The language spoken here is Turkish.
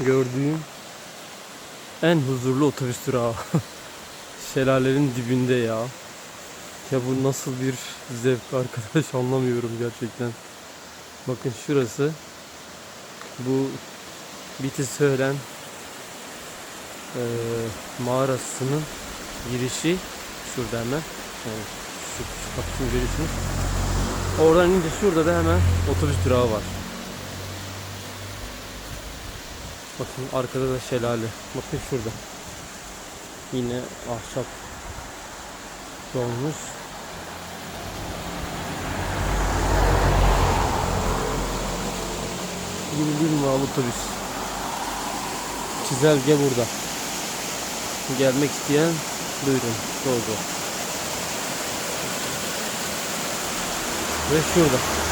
gördüğüm en huzurlu otobüs durağı. Şelalenin dibinde ya. Ya bu nasıl bir zevk arkadaş anlamıyorum gerçekten. Bakın şurası. Bu Biti Söğlen eee mağarasının girişi şurada hemen. Yani şu, şu görüyorsunuz. Oradan ince şurada da hemen otobüs durağı var. Bakın arkada da şelale. Bakın şurada. Yine ahşap dolmuş. Yeni bir numaralı otobüs. Çizelge burada. Gelmek isteyen buyurun. Doğru. Ve şurada.